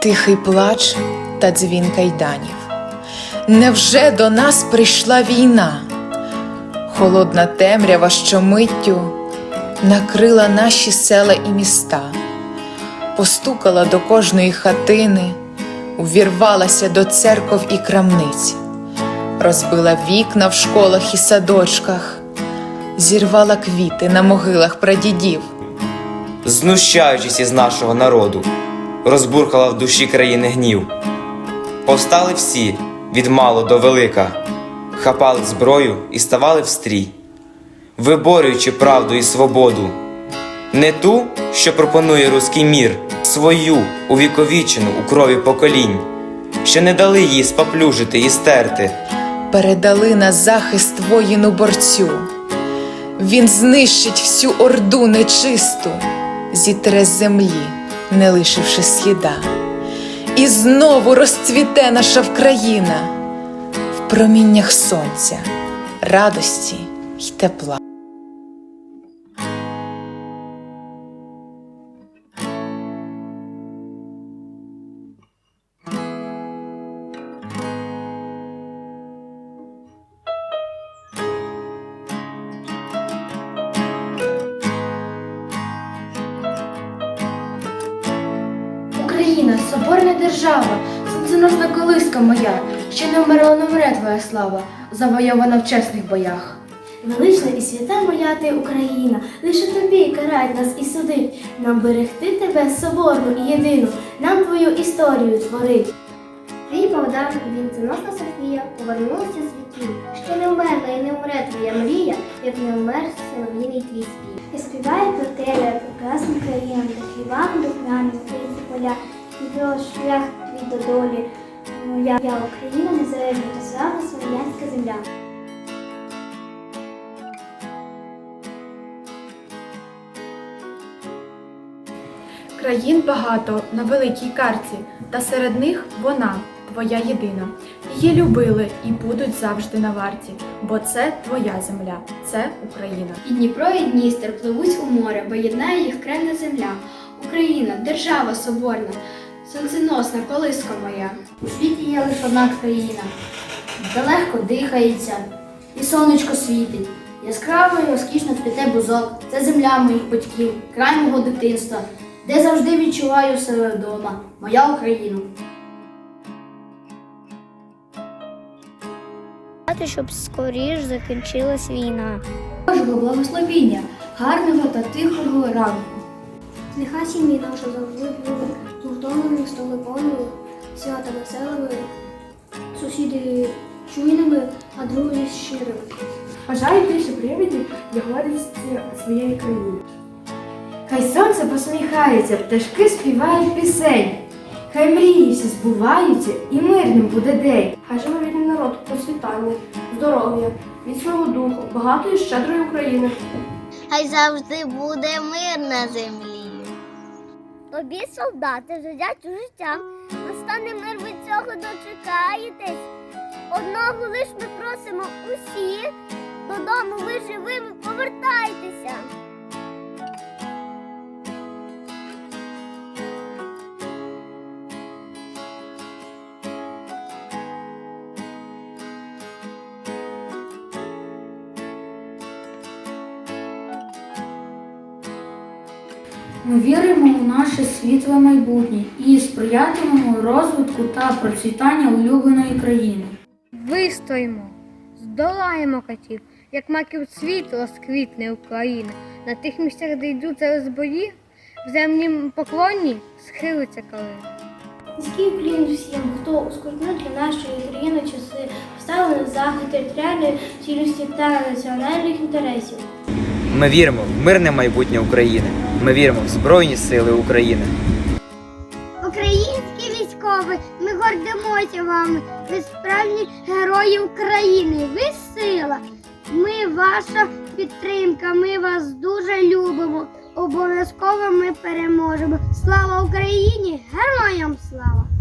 тихий плач та дзвін кайданів. Невже до нас прийшла війна? Холодна темрява, що миттю накрила наші села і міста, постукала до кожної хатини, увірвалася до церков і крамниць, розбила вікна в школах і садочках, зірвала квіти на могилах прадідів. знущаючись із нашого народу, розбурхала в душі країни гнів. Повстали всі від мало до велика, хапали зброю і ставали в стрій, виборюючи правду і свободу, не ту, що пропонує руський мір, свою увіковічену у крові поколінь, що не дали її споплюжити і стерти. передали на захист воїну борцю. Він знищить всю орду нечисту, зітре землі, не лишивши сліда. І знову розцвіте наша Вкраїна в проміннях сонця, радості й тепла. Україна, соборна держава, сонценосна колиска моя, ще не вмерла, не вмре твоя слава, завойована в чесних боях. Велична і свята моя ти Україна, лише тобі карать нас і судить, нам берегти тебе соборну і єдину, нам твою історію творить. Твій Богдан вінценосна Софія повернулися з віків. Ще не вмерла і не вмре твоя мрія, як не вмер солов'їний твій спів. І співає про тебе, прекрасна країна, де хлібам духмяні українці поля, і до шлях твій до долі. Моя Україна незалежна та славна слов'янська земля. Країн багато на великій карті, та серед них вона, твоя єдина. Її любили і будуть завжди на варті, бо це твоя земля, це Україна. І Дніпро, і Дністер пливуть у море, бо єднає їх кремна земля. Україна, держава соборна, сонценосна колиска моя. У світі є лише одна країна, де легко дихається, і сонечко світить. Яскраво і розкішно цвіте бузок. Це земля моїх батьків, край мого дитинства, де завжди відчуваю себе вдома. Моя Україна. Щоб скоріш закінчилась війна. Божого благословіння, гарного та тихого ранку. Нехай сім'ї наша завжди буде згуртованими, столиповними, свята веселими, сусіди чуйними, а друзі щирими. Бажаю більше привідів для гордості своєї країни. Хай сонце посміхається, пташки співають пісень. Хай мрії всі збуваються і мирним буде день. Хай живе вільний народ, процвітання, здоров'я, міцного духу, багатої щедрої України. Хай завжди буде мир на землі. Тобі, солдати, жадять у життя. Настане мир ви цього дочекаєтесь. Одного лиш ми просимо усі, додому ви живими повертайтеся. Ми віримо у наше світле майбутнє і сприятимемо розвитку та процвітання улюбленої країни. Вистоїмо, здолаємо катів, як маків світло сквітне Україна. На тих місцях, де йдуть зараз бої, в земнім поклоні схилиться калина. Низький уклін всім, хто ускладнив для нашої країни часи, вставив на захист територіальної цілісності та національних інтересів. Ми віримо в мирне майбутнє України. Ми віримо в Збройні Сили України. Українські військові, ми гордимося вами. Ви справжні герої України. Ви сила. Ми ваша підтримка. Ми вас дуже любимо. Обов'язково ми переможемо. Слава Україні! Героям слава!